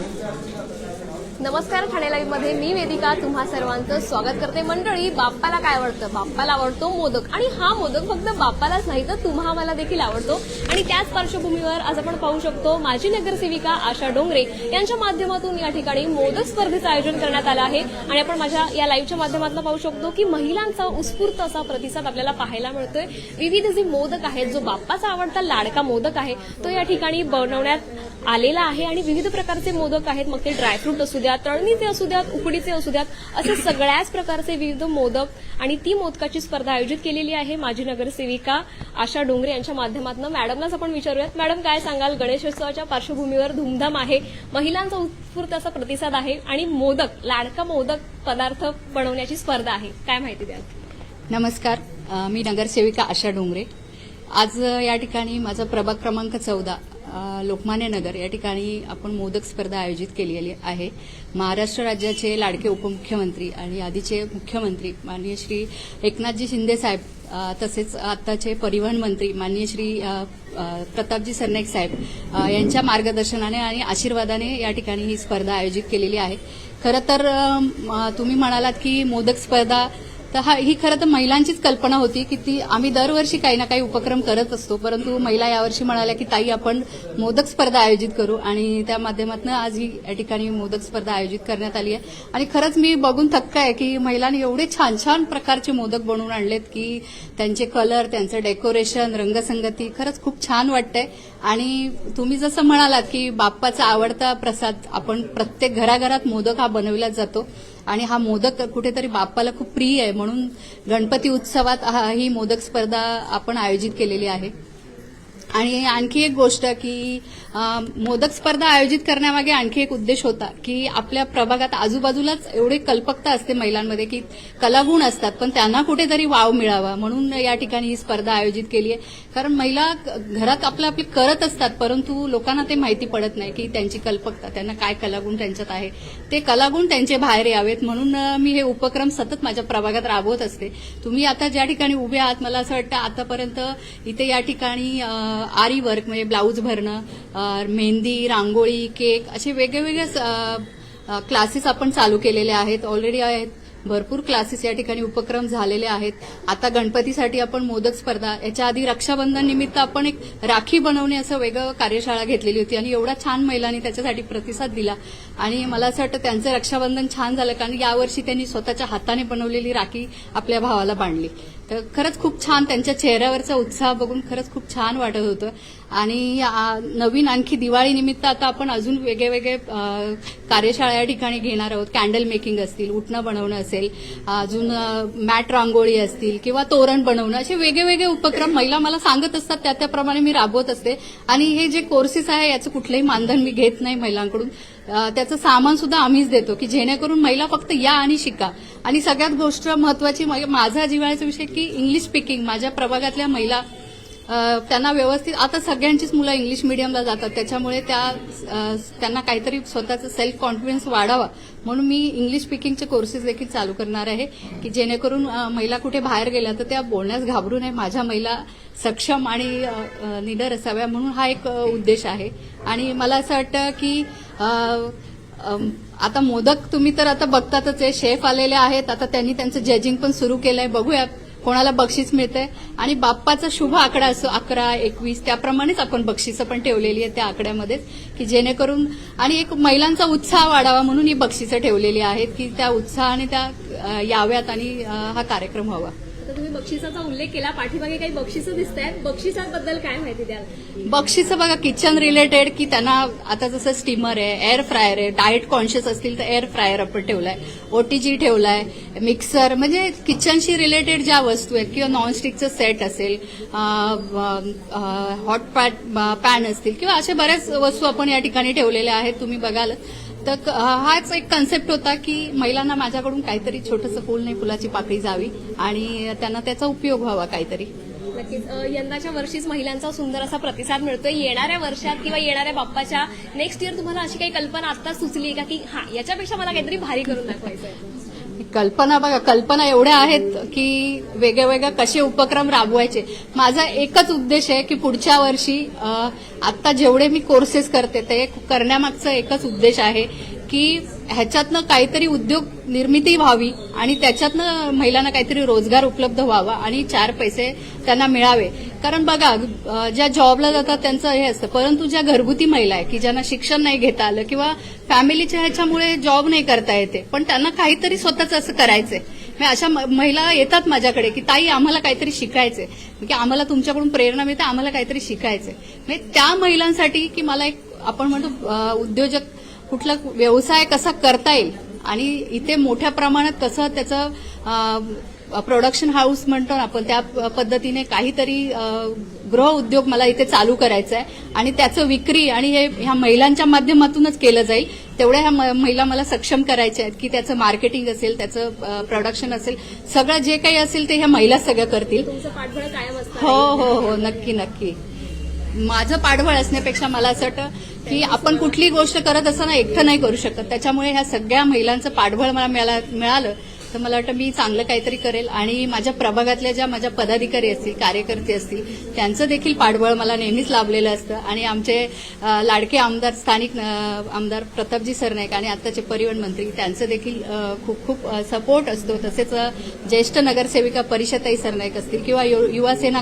Thank you. नमस्कार ठाणे लाईव्हमध्ये मी वेदिका तुम्हा सर्वांचं स्वागत करते. मंडळी बाप्पाला काय आवडतं? बाप्पाला आवडतो मोदक. आणि हा मोदक फक्त बाप्पालाच नाही तर तुम्हा मला देखील आवडतो. आणि त्याच पार्श्वभूमीवर आज आपण पाहू शकतो माजी नगरसेविका आशा डोंगरे यांच्या माध्यमातून या ठिकाणी मोदक स्पर्धेचं आयोजन करण्यात आलं आहे. आणि आपण माझ्या या लाईव्हच्या माध्यमातून पाहू शकतो की महिलांचा उत्स्फूर्त असा प्रतिसाद आपल्याला पाहायला मिळतोय. विविध जे मोदक आहेत जो बाप्पाचा आवडता लाडका मोदक आहे तो या ठिकाणी बनवण्यात आलेला आहे. आणि विविध प्रकारचे मोदक आहेत. मग ते ड्रायफ्रूट असू द्या तळणीचे असू द्यात उकडीचे असू द्यात असे सगळ्याच प्रकारचे विविध मोदक आणि ती मोदकाची स्पर्धा आयोजित केलेली आहे माजी नगरसेविका आशा डोंगरे यांच्या माध्यमातून. मॅडमलाच आपण विचारूयात. मॅडम काय सांगाल? गणेशोत्सवाच्या पार्श्वभूमीवर धूमधाम आहे. महिलांचा उत्स्फूर्त असा प्रतिसाद आहे आणि मोदक लाडका मोदक पदार्थ बनवण्याची स्पर्धा आहे. काय माहिती द्याल? नमस्कार. मी नगरसेविका आशा डोंगरे. आज या ठिकाणी माझा प्रभाग क्रमांक चौदा. लोकमान्य नगर या ठिकाणी आपण मोदक स्पर्धा आयोजित केलेली आहे. महाराष्ट्र राज्याचे लाडके उपमुख्यमंत्री आणि आधीचे मुख्यमंत्री माननीय श्री एकनाथजी शिंदे साहेब तसेच आताचे परिवहन मंत्री माननीय श्री प्रतापजी सरनाईक साहेब यांच्या मार्गदर्शनाने आणि आशीर्वादाने या ठिकाणी ही स्पर्धा आयोजित केलेली आहे. खरं तर तुम्ही म्हणालात की मोदक स्पर्धा तर हा ही खरं तर महिलांचीच कल्पना होती की ती आम्ही दरवर्षी काही ना काही उपक्रम करत असतो. परंतु महिला यावर्षी म्हणाल्या की ताई आपण मोदक स्पर्धा आयोजित करू. आणि त्या माध्यमातून आज ही या ठिकाणी मोदक स्पर्धा आयोजित करण्यात आली आहे. आणि खरंच मी बघून थक्क आहे की महिलांनी एवढे छान छान प्रकारचे मोदक बनवून आणलेत की त्यांचे कलर त्यांचं डेकोरेशन रंगसंगती खरंच खूप छान वाटतंय. आणि तुम्ही जसं म्हणालात की बाप्पाचा आवडता प्रसाद आपण प्रत्येक घराघरात मोदक हा बनविला जातो. आणि हा मोदक कुठेतरी बाप्पाला खूप प्रिय आहे म्हणून गणपती उत्सवात हा- ही मोदक स्पर्धा आपण आयोजित केलेली आहे. आणि आणखी एक गोष्ट की मोदक स्पर्धा आयोजित करण्यामागे आणखी एक उद्देश होता की आपल्या प्रभागात आजूबाजूलाच एवढे कल्पकता असते महिलांमध्ये की कलागुण असतात पण त्यांना कुठेतरी वाव मिळावा म्हणून या ठिकाणी ही स्पर्धा आयोजित केली आहे. कारण महिला घरात आपलं आपली करत असतात परंतु लोकांना ते माहिती पडत नाही की त्यांची कल्पकता त्यांना काय कलागुण त्यांच्यात आहे. ते कलागुण त्यांचे बाहेर यावेत म्हणून मी हे उपक्रम सतत माझ्या प्रभागात राबवत असते. तुम्ही आता ज्या ठिकाणी उभे आहात मला असं वाटतं आतापर्यंत इथे या ठिकाणी आरी वर्क म्हणजे ब्लाऊज भरणं मेहंदी रांगोळी केक असे वेगवेगळे क्लासेस आपण चालू केलेले आहेत. ऑलरेडी आहेत. भरपूर क्लासेस या ठिकाणी उपक्रम झालेले आहेत. आता गणपतीसाठी आपण मोदक स्पर्धा याच्या आधी रक्षाबंधन निमित्त आपण एक राखी बनवणे असं वेगळं कार्यशाळा घेतलेली होती आणि एवढा छान महिलांनी त्याच्यासाठी प्रतिसाद दिला. आणि मला असं वाटतं त्यांचं रक्षाबंधन छान झालं कारण यावर्षी त्यांनी स्वतःच्या हाताने बनवलेली राखी आपल्या भावाला बांधली. तर खरंच खूप छान त्यांच्या चेहऱ्यावरचा उत्साह बघून खरंच खूप छान वाटत होतं. आणि नवीन आणखी दिवाळी निमित्त आता आपण अजून वेगळे वेगळे कार्यशाळा या ठिकाणी घेणार आहोत. कॅन्डल मेकिंग असतील उठणं बनवणं असेल अजून मॅट रांगोळी असतील किंवा तोरण बनवणं असे वेगळे वेगळे उपक्रम महिला मला सांगत असतात त्या त्याप्रमाणे मी राबवत असते. आणि हे जे कोर्सेस आहे याचं कुठलंही मानधन मी घेत नाही महिलांकडून. त्याचं सामान सुद्धा आम्हीच देतो की जेणेकरून महिला फक्त या आणि शिका. आणि सगळ्यात गोष्ट महत्वाची माझा जिव्हाळ्याचा विषय की इंग्लिश स्पीकिंग माझ्या प्रभागातल्या महिला त्यांना व्यवस्थित आता सगळ्यांचीच मुलं इंग्लिश मिडियमला जातात त्याच्यामुळे त्या त्यांना काहीतरी स्वतःचं सेल्फ कॉन्फिडन्स वाढावा. म्हणून मी इंग्लिश स्पीकिंगचे कोर्सेस देखील चालू करणार आहे की जेणेकरून महिला कुठे बाहेर गेल्या तर त्या बोलण्यास घाबरू नये. माझ्या महिला सक्षम आणि निडर असाव्या म्हणून हा एक उद्देश आहे. आणि मला असं वाटतं की आता मोदक तुम्ही तर आता बघतातच आहे. शेफ आलेले आहेत. आता त्यांनी त्यांचं जजिंग पण सुरू केलंय. बघूया कोणाला बक्षीस मिळतंय. आणि बाप्पाचा शुभ आकडा असो अकरा एकवीस त्याप्रमाणेच आपण बक्षिसं पण ठेवलेली आहेत त्या आकड्यामध्येच की जेणेकरून आणि एक महिलांचा उत्साह वाढावा म्हणून ही बक्षिसं ठेवलेली आहेत की त्या उत्साहाने त्या याव्यात आणि हा कार्यक्रम व्हावा. तुम्ही बक्षिसाचा उल्लेख केला. पाठीमागे काही बक्षिसं दिसत आहेत बक्षिसांबद्दल काय माहिती द्याल? बक्षिसं बघा किचन रिलेटेड की त्यांना आता जसं स्टीमर आहे एअर फ्रायर आहे डाएट कॉन्शियस असतील तर एअर फ्रायर आपण ठेवलाय ओटीजी ठेवलाय मिक्सर म्हणजे किचनशी रिलेटेड ज्या वस्तू आहेत किंवा नॉनस्टिकचं सेट असेल हॉट पॅट पॅन असतील किंवा अशा बऱ्याच वस्तू आपण या ठिकाणी ठेवलेल्या आहेत तुम्ही बघाल. तर हाच एक कन्सेप्ट होता की महिलांना माझ्याकडून काहीतरी छोटंसं फुल नाही फुलाची पाकळी जावी आणि त्यांना त्याचा उपयोग व्हावा काहीतरी. नक्कीच. यंदाच्या वर्षीच महिलांचा सुंदर असा प्रतिसाद मिळतोय. येणाऱ्या वर्षात किंवा येणाऱ्या बाप्पाच्या नेक्स्ट इयर तुम्हाला अशी काही कल्पना आता सुचली का की हा याच्यापेक्षा मला काहीतरी भारी करून दाखवायचं आहे कल्पना बघा कल्पना एवढ्या आहेत की वेगळे वेगळे कसे उपक्रम राबवायचे. माझा एकच उद्देश आहे की पुढच्या वर्षी आत्ता जेवढे मी कोर्सेस करते ते करण्यामागचा एकच उद्देश आहे की ह्याच्यातनं काहीतरी उद्योग निर्मिती व्हावी आणि त्याच्यातनं महिलांना काहीतरी रोजगार उपलब्ध व्हावा आणि चार पैसे त्यांना मिळावे. कारण बघा ज्या जॉबला जातात त्यांचं हे असतं. परंतु ज्या घरगुती महिला आहे की ज्यांना शिक्षण नाही घेता आलं किंवा फॅमिलीच्या ह्याच्यामुळे जॉब नाही करता येते पण त्यांना काहीतरी स्वतःच असं करायचंय. म्हणजे अशा म- महिला येतात माझ्याकडे की ताई आम्हाला काहीतरी शिकायचंय. की आम्हाला तुमच्याकडून प्रेरणा मिळते आम्हाला काहीतरी शिकायचंय. म्हणजे त्या महिलांसाठी की मला एक आपण म्हणतो उद्योजक कुठला व्यवसाय कसा करता येईल? आणि इथे मोठ्या प्रमाणात कसं त्याचं प्रोडक्शन हाऊस म्हणतो ना आपण त्या पद्धतीने काहीतरी गृह उद्योग मला इथे चालू करायचा आहे आणि त्याचं विक्री आणि हे ह्या महिलांच्या माध्यमातूनच केलं जाईल. तेवढ्या ह्या महिला मला सक्षम करायच्या आहेत की त्याचं मार्केटिंग असेल त्याचं प्रोडक्शन असेल. सगळं जे काही असेल ते ह्या महिला सगळं करतील. हो हो हो. नक्की नक्की. माझं पाठबळ असण्यापेक्षा मला असं वाटतं की आपण कुठली गोष्ट करत असताना एकटं नाही करू शकत. त्याच्यामुळे ह्या सगळ्या महिलांचं पाठबळ मला मिळाला- मिळालं. तर मला वाटतं मी चांगलं काहीतरी करेल आणि माझ्या प्रभागातल्या ज्या माझ्या पदाधिकारी असतील कार्यकर्ते असतील त्यांचं देखील पाठबळ मला नेहमीच लाभलेलं असतं. आणि आमचे लाडके आमदार स्थानिक आमदार प्रतापजी सरनाईक आणि आत्ताचे परिवहन मंत्री त्यांचं देखील खूप खूप सपोर्ट असतो. तसेच ज्येष्ठ नगरसेविका परिषदताई सरनाईक असतील किंवा यु-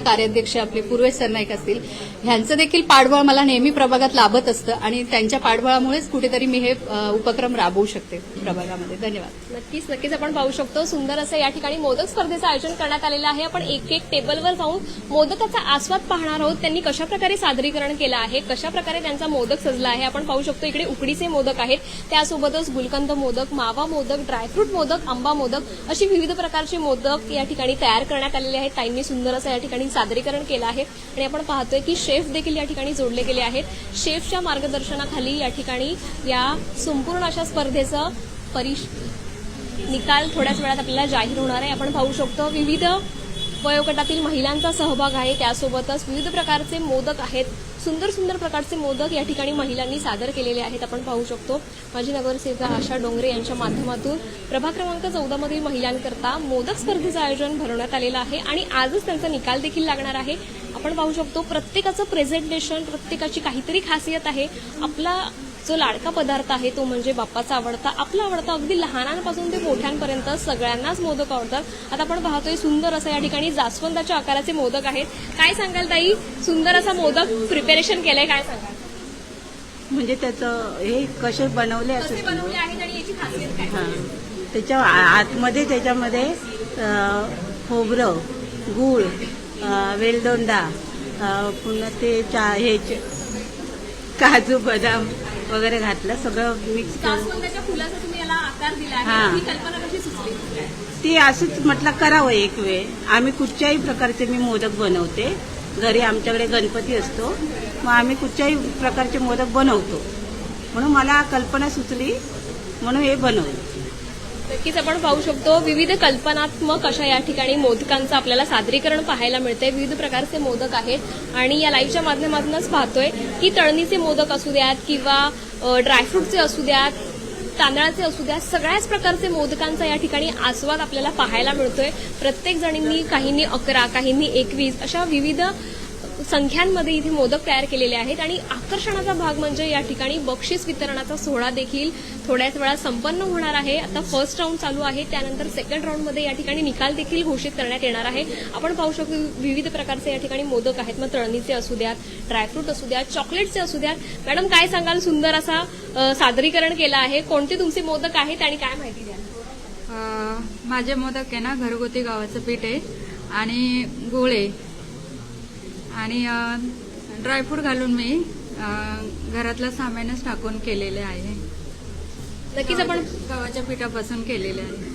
कार्याध्यक्ष आपले पूर्वेश सरनाईक असतील ह्यांचं देखील पाठबळ मला नेहमी प्रभागात लाभत असतं आणि त्यांच्या पाठबळामुळेच कुठेतरी मी हे उपक्रम राबवू शकते प्रभागामध्ये. धन्यवाद. नक्कीच नक्कीच आपण पाहू शकतो. सुंदर असं या ठिकाणी मोदक स्पर्धेचं आयोजन करण्यात आलेलं आहे. आपण एक एक टेबलवर जाऊन मोदकाचा आस्वाद पाहणार आहोत. त्यांनी कशा प्रकारे सादरीकरण केलं आहे? कशा प्रकारे त्यांचा मोदक सजला आहे? आपण पाहू शकतो इकडे उकडीचे मोदक आहेत. त्यासोबतच गुलकंद मोदक मावा मोदक ड्रायफ्रूट मोदक आंबा मोदक अशी विविध प्रकारचे मोदक या ठिकाणी तयार करण्यात आलेले आहेत. ताईंनी सुंदर असं या ठिकाणी सादरीकरण केलं आहे. आणि आपण पाहतोय की शेफ देखील या ठिकाणी जोडले गेले आहेत. शेफच्या मार्गदर्शनाखाली या ठिकाणी या संपूर्ण अशा स्पर्धेचं परिश निकाल थोड्याच वेळात आपल्याला जाहीर होणार आहे. आपण पाहू शकतो विविध वयोगटातील महिलांचा सहभाग आहे. त्यासोबतच विविध प्रकारचे मोदक आहेत. सुंदर सुंदर प्रकारचे मोदक या ठिकाणी महिलांनी सादर केलेले आहेत. आपण पाहू शकतो माजी नगरसेविका आशा डोंगरे यांच्या माध्यमातून प्रभाग क्रमांक चौदामधील महिलांकरता मोदक स्पर्धेचं आयोजन भरवण्यात आलेलं आहे आणि आजच त्यांचा निकाल देखील लागणार आहे. आपण पाहू शकतो प्रत्येकाचं प्रेझेंटेशन प्रत्येकाची काहीतरी खासियत आहे. आपला जो लाडका पदार्थ आहे तो म्हणजे बाप्पाचा आवडता आपला आवडता अगदी लहानांपासून ते मोठ्यांपर्यंत सगळ्यांनाच मोदक आवडतात. आता आपण पाहतोय सुंदर असं या ठिकाणी जास्वंदाच्या आकाराचे मोदक आहेत. काय सांगाल ताई? सुंदर असा मोदक प्रिपेरेशन केलंय काय सांगाल? म्हणजे त्याचं हे कसे बनवले कसे असं बनवले आहेत आणि याची खासियत काय? हां. त्याच्या आतमध्ये त्याच्यामध्ये खोबरं गूळ वेलदोंडा पुन्हा ते चा हे काजू बदाम. वगैरे घातलं सगळं मिक्स ती असंच म्हटलं करावं एक वेळ. आम्ही कुठच्याही प्रकारचे मी मोदक बनवते. घरी आमच्याकडे गणपती असतो. मग आम्ही कुठच्याही प्रकारचे मोदक बनवतो. म्हणून मला कल्पना सुचली म्हणून हे बनवलं. नक्कीच आपण पाहू शकतो विविध कल्पनात्मक अशा या ठिकाणी मोदकांचं आपल्याला सादरीकरण पाहायला मिळते विविध प्रकारचे मोदक आहेत. आणि या लाईव्हच्या माध्यमातूनच पाहतोय की तळणीचे मोदक असू द्यात किंवा ड्रायफ्रूटचे असू द्यात तांदळाचे असू द्या सगळ्याच प्रकारचे मोदकांचा या ठिकाणी आस्वाद आपल्याला पाहायला मिळतोय. प्रत्येक जणींनी काहींनी अकरा काहींनी एकवीस अशा विविध संख्यांमध्ये इथे मोदक तयार केलेले आहेत आणि आकर्षणाचा भाग म्हणजे या ठिकाणी बक्षीस वितरणाचा सोहळा देखील थोड्याच वेळात संपन्न होणार आहे. आता फर्स्ट राऊंड चालू आहे. त्यानंतर सेकंड राऊंडमध्ये या ठिकाणी निकाल देखील घोषित करण्यात येणार आहे. आपण पाहू शकतो विविध प्रकारचे या ठिकाणी मोदक आहेत. मग तळणीचे असू द्यात ड्रायफ्रूट असू द्यात चॉकलेटचे असू द्यात. मॅडम काय सांगाल? सुंदर असा सादरीकरण केलं आहे. कोणते तुमचे मोदक आहेत आणि काय माहिती द्याल? माझे मोदक आहे ना घरगुती गावाचं पीठ आहे आणि गोळे. आणि ड्रायफ्रूट घालून मी घरातलं सामानच टाकून केलेले आहे. नक्कीच आपण गव्हाच्या पिठापासून केलेले आहे.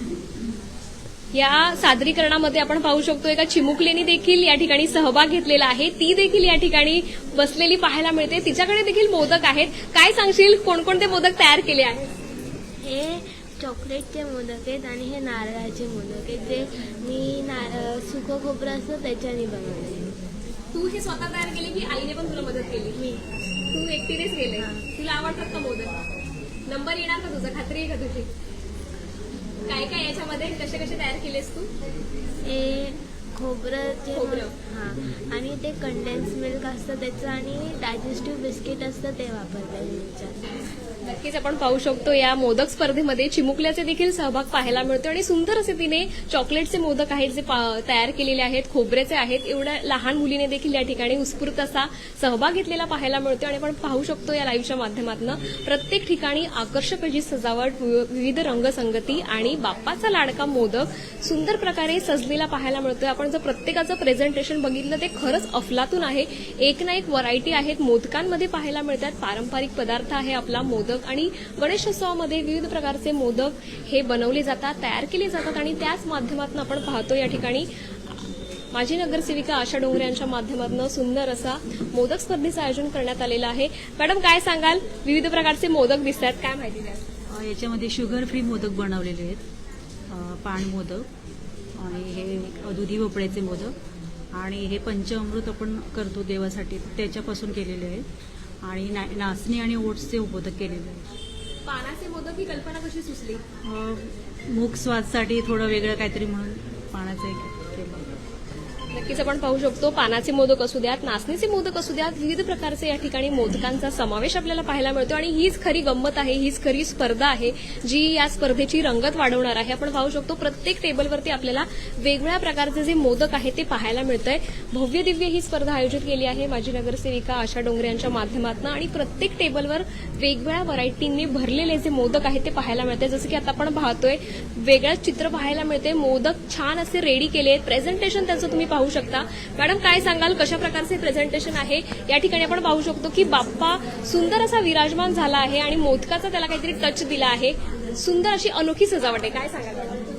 या सादरीकरणामध्ये आपण पाहू शकतो एका चिमुकलेनी देखील या ठिकाणी सहभाग घेतलेला आहे. ती देखील या ठिकाणी बसलेली पाहायला मिळते. तिच्याकडे देखील मोदक आहेत. काय सांगशील? कोणकोणते मोदक तयार केले आहेत? हे चॉकलेटचे मोदक आहेत आणि हे नारळाचे मोदक आहेत. जे मी नारळ सुकं खोबरं असतं त्याच्याने बनवले तू हे स्वतः तयार केले की आईने पण तुला मदत केली? मी. तू एकटीनेच केले तुला आवडतात का मोदक? नंबर येणार का तुझा? खात्री आहे का तुझी? काय काय याच्यामध्ये? कसे कसे तयार केलेस तू? हे खोबरंचे खोबरं. हां. आणि ते कंडेन्स मिल्क असतं त्याचं आणि डायजेस्टिव्ह बिस्किट असतं ते वापरते मी. याच्यात नक्कीच आपण पाहू शकतो या मोदक स्पर्धेमध्ये चिमुकल्याचे देखील सहभाग पाहायला मिळतो आणि सुंदर असे तिने चॉकलेटचे मोदक आहेत जे पा- तयार केलेले आहेत खोबऱ्याचे आहेत. एवढ्या लहान मुलीने देखील या ठिकाणी उत्स्फूर्त असा सहभाग घेतलेला पाहायला मिळतो आणि आपण पाहू शकतो या लाईव्हच्या माध्यमातून प्रत्येक ठिकाणी आकर्षक अशी सजावट वि- विविध रंगसंगती आणि बाप्पाचा लाडका मोदक सुंदर प्रकारे सजलेला पाहायला मिळतोय. आपण जर प्रत्येकाचं प्रेझेंटेशन बघितलं ते खरंच अफलातून आहे. एक ना एक व्हरायटी आहेत. मोदकांमध्ये पाहायला मिळतात. पारंपरिक पदार्थ आहे आपला मोदक. मोदक आणि गणेशोत्सवामध्ये विविध प्रकारचे मोदक हे बनवले जातात तयार केले जातात आणि त्याच माध्यमातून आपण पाहतो या ठिकाणी माजी नगरसेविका आशा डोंगरे यांच्या माध्यमातून सुंदर असा मोदक स्पर्धेचं आयोजन करण्यात आलेलं आहे. मॅडम काय सांगाल? विविध प्रकारचे मोदक दिसत आहेत काय माहिती द्या याच्यामध्ये शुगर फ्री मोदक बनवलेले आहेत. पाण मोदक आणि हे दुधी भोपळ्याचे मोदक आणि हे पंचअमृत आपण करतो देवासाठी त्याच्यापासून केलेले आहेत. आणि ना नाचणी आणि ओट्सचे मोदक केलेले. आहेत पानाचे मोदक ही कल्पना कशी सुचली? मूग स्वादसाठी थोडं वेगळं काहीतरी म्हणून पाण्याचं एक केलं. नक्कीच आपण पाहू शकतो पानाचे मोदक असू द्यात नाचणीचे मोदक असू द्यात विविध प्रकारचे या ठिकाणी मोदकांचा समावेश आपल्याला पाहायला मिळतो आणि हीच खरी गंमत आहे हीच खरी स्पर्धा आहे जी या स्पर्धेची रंगत वाढवणार आहे. आपण पाहू शकतो प्रत्येक टेबलवरती आपल्याला वेगवेगळ्या प्रकारचे जे मोदक आहे ते पाहायला मिळतंय. भव्य दिव्य ही स्पर्धा आयोजित केली आहे माजी नगरसेविका आशा डोंगरे यांच्या माध्यमातून आणि प्रत्येक टेबलवर वेगवेगळ्या व्हरायटींनी भरलेले जे मोदक आहेत ते पाहायला मिळते जसं की आता आपण पाहतोय वेगळंच चित्र पाहायला मिळते मोदक छान असे रेडी केले आहेत प्रेझेंटेशन त्याचं तुम्ही पाहू शकता. मॅडम काय सांगाल? कशा प्रकारचे प्रेझेंटेशन आहे? या ठिकाणी आपण पाहू शकतो की बाप्पा सुंदर असा विराजमान झाला आहे आणि मोदकाचा त्याला काहीतरी टच दिला आहे. सुंदर अशी अनोखी सजावट आहे. काय सांगाल?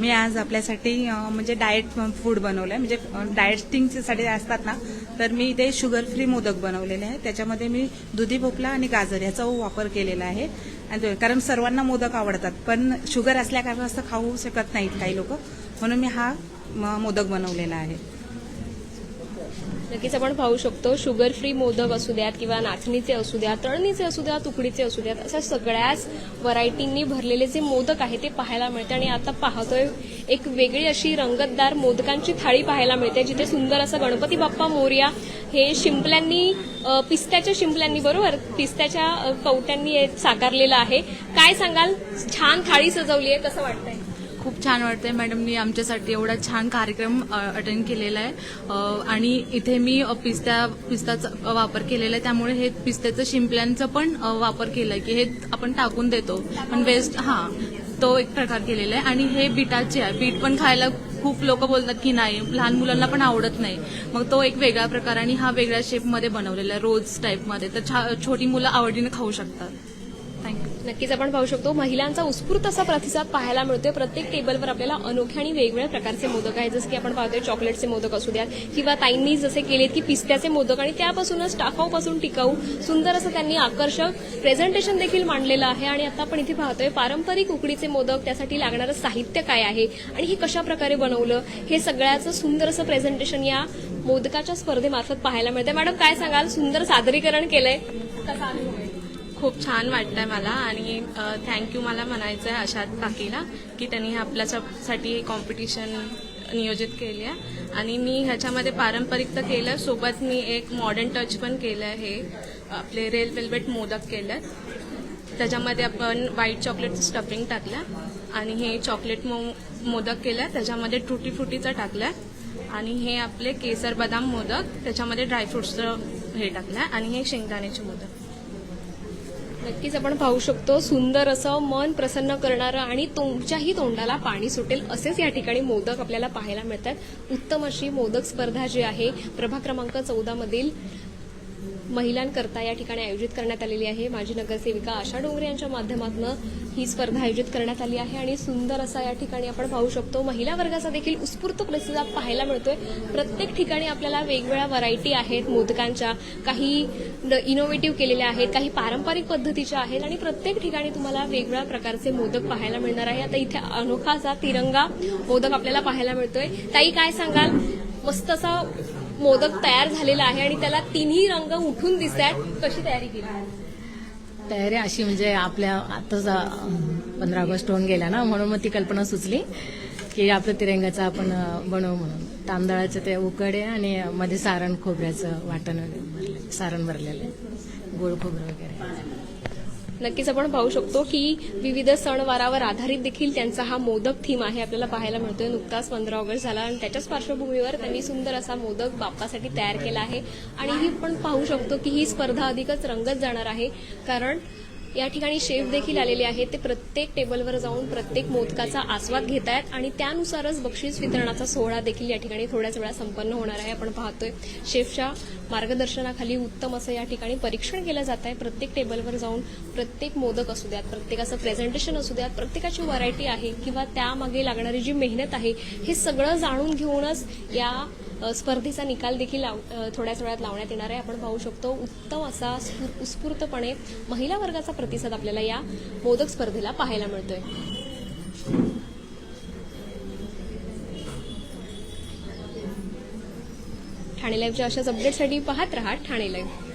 मी आज आपल्यासाठी म्हणजे डाएट फूड बनवलं आहे म्हणजे डाएटिंगसाठी असतात ना तर मी इथे शुगर फ्री मोदक बनवलेले आहे त्याच्यामध्ये मी दुधी भोपळा आणि गाजर याचा वापर केलेला आहे. आणि कारण सर्वांना मोदक आवडतात. पण शुगर असल्या कारणास्तव खाऊ शकत नाहीत काही लोक. म्हणून मी हा मोदक बनवलेला आहे. नक्कीच आपण पाहू शकतो शुगर फ्री मोदक असू द्यात किंवा नाचणीचे असू द्या तळणीचे असू द्या तुकडीचे असू द्यात अशा सगळ्याच व्हरायटींनी भरलेले जे मोदक आहे ते पाहायला मिळते आणि आता पाहतोय एक वेगळी अशी रंगतदार मोदकांची थाळी पाहायला मिळते जिथे सुंदर असं गणपती बाप्पा मोर्या हे शिंपल्यांनी पिस्त्याच्या शिंपल्यांनी बरोबर? पिस्त्याच्या कवट्यांनी साकारलेलं आहे. काय सांगाल? छान थाळी सजवली आहे कसं वाटतंय? खूप छान वाटतंय. मॅडमनी आमच्यासाठी एवढा छान कार्यक्रम अटेंड केलेला आहे. आणि इथे मी पिस्त्या पिस्ताचा वापर केलेला आहे. त्यामुळे हे पिस्त्याचं शिंपल्यांचं पण वापर केलाय की हे आपण टाकून देतो. पण वेस्ट हा तो एक प्रकार केलेला आहे. आणि हे बीटाचे आहे. बीट पण खायला खूप लोक बोलतात की नाही लहान मुलांना पण आवडत नाही. मग तो एक वेगळा प्रकार आणि हा वेगळ्या शेपमध्ये बनवलेला आहे रोज टाईपमध्ये तर छा- छोटी मुलं आवडीने खाऊ शकतात. नक्कीच आपण पाहू शकतो महिलांचा उत्स्फूर्त असा प्रतिसाद पाहायला मिळतोय. प्रत्येक टेबलवर आपल्याला अनोखे आणि वेगवेगळ्या प्रकारचे मोदक आहेत. जसं की आपण पाहतोय चॉकलेटचे मोदक असू द्यात किंवा ताईंनी जसे केलेत की पिस्त्याचे मोदक आणि त्यापासूनच टाकाऊपासून टिकाऊ सुंदर असं त्यांनी आकर्षक प्रेझेंटेशन देखील मांडलेलं आहे. आणि आता आपण इथे पाहतोय पारंपरिक उकडीचे मोदक त्यासाठी लागणारं साहित्य काय आहे आणि हे कशा प्रकारे बनवलं हे सगळ्याचं सुंदर असं प्रेझेंटेशन या मोदकाच्या स्पर्धेमार्फत पाहायला मिळतंय. मॅडम काय सांगाल? सुंदर सादरीकरण केलंय. कसा खूप छान वाटतंय मला आणि थँक्यू मला म्हणायचं आहे अशा काकीला की त्यांनी आपल्यासाठी हे कॉम्पिटिशन नियोजित केली आहे. आणि मी ह्याच्यामध्ये पारंपरिक तर केलं सोबत मी एक मॉडर्न टच पण केलं आहे आपले रेल वेल्वेट मोदक केलं त्याच्यामध्ये आपण व्हाईट चॉकलेटचं स्टफिंग टाकलं आणि हे चॉकलेट मो मोदक केलं त्याच्यामध्ये टुटी फुटीचं टाकलं आणि हे आपले केसर बदाम मोदक त्याच्यामध्ये ड्रायफ्रुट्सचं हे टाकलं आणि हे शेंगदाण्याचे मोदक. नक्कीच आपण पाहू शकतो सुंदर असं मन प्रसन्न करणारं आणि तुमच्याही तोंडाला पाणी सुटेल असेच या ठिकाणी मोदक आपल्याला पाहायला मिळतात. उत्तम अशी मोदक स्पर्धा जी आहे प्रभा क्रमांक चौदा मधील महिलांकरता या ठिकाणी आयोजित करण्यात आलेली आहे. माजी नगरसेविका आशा डोंगरे यांच्या माध्यमातून ही स्पर्धा आयोजित करण्यात आली आहे आणि सुंदर असा या ठिकाणी आपण पाहू शकतो महिला वर्गाचा देखील उत्स्फूर्त प्रतिसाद पाहायला मिळतोय. प्रत्येक ठिकाणी आपल्याला वेगवेगळ्या व्हरायटी आहेत मोदकांच्या काही इनोव्हेटिव्ह केलेल्या आहेत काही पारंपरिक पद्धतीच्या आहेत आणि प्रत्येक ठिकाणी तुम्हाला वेगवेगळ्या प्रकारचे मोदक पाहायला मिळणार आहे. आता इथे अनोखा असा तिरंगा मोदक आपल्याला पाहायला मिळतोय. ताई काय सांगाल? मस्त असा मोदक तयार झालेला आहे आणि त्याला तिन्ही रंग उठून दिसत आहेत कशी तयारी केली? तयारी अशी म्हणजे आपल्या आताच पंधरा ऑगस्ट होऊन गेला ना म्हणून मग ती कल्पना सुचली की आपलं तिरंगाचं आपण बनवू म्हणून. तांदळाचं ते उकडे आणि मध्ये सारण खोबऱ्याचं वाटण भरले सारण भरलेलं आहे. गोड खोबरं वगैरे. नक्कीच आपण पाहू शकतो की विविध सणवारावर आधारित देखील त्यांचा हा मोदक थीम आहे आपल्याला पाहायला मिळतोय. नुकताच पंधरा ऑगस्ट झाला आणि त्याच्याच पार्श्वभूमीवर त्यांनी सुंदर असा मोदक बाप्पासाठी तयार केला आहे. आणि ही पण पाहू शकतो की ही स्पर्धा अधिकच रंगत जाणार आहे. कारण या ठिकाणी शेफ देखील आलेले आहेत. ते प्रत्येक टेबलवर जाऊन प्रत्येक मोदकाचा आस्वाद घेत आहेत आणि त्यानुसारच बक्षीस वितरणाचा सोहळा देखील या ठिकाणी थोड्याच वेळा संपन्न होणार आहे. आपण पाहतोय शेफच्या मार्गदर्शनाखाली उत्तम असं या ठिकाणी परीक्षण केलं जात आहे. प्रत्येक टेबलवर जाऊन प्रत्येक मोदक असू द्यात प्रत्येकाचं प्रेझेंटेशन असू द्यात प्रत्येकाची व्हरायटी आहे किंवा त्यामागे लागणारी जी मेहनत आहे हे सगळं जाणून घेऊनच या स्पर्धेचा निकाल देखील लाव- थोड्याच वेळात लावण्यात येणार आहे. आपण पाहू शकतो उत्तम असा उत्स्फूर्तपणे महिला वर्गाचा प्रतिसाद आपल्याला या मोदक स्पर्धेला पाहायला मिळतोय. ठाणे लाईव्हच्या अशाच अपडेटसाठी पाहत रहा ठाणे लाईव्ह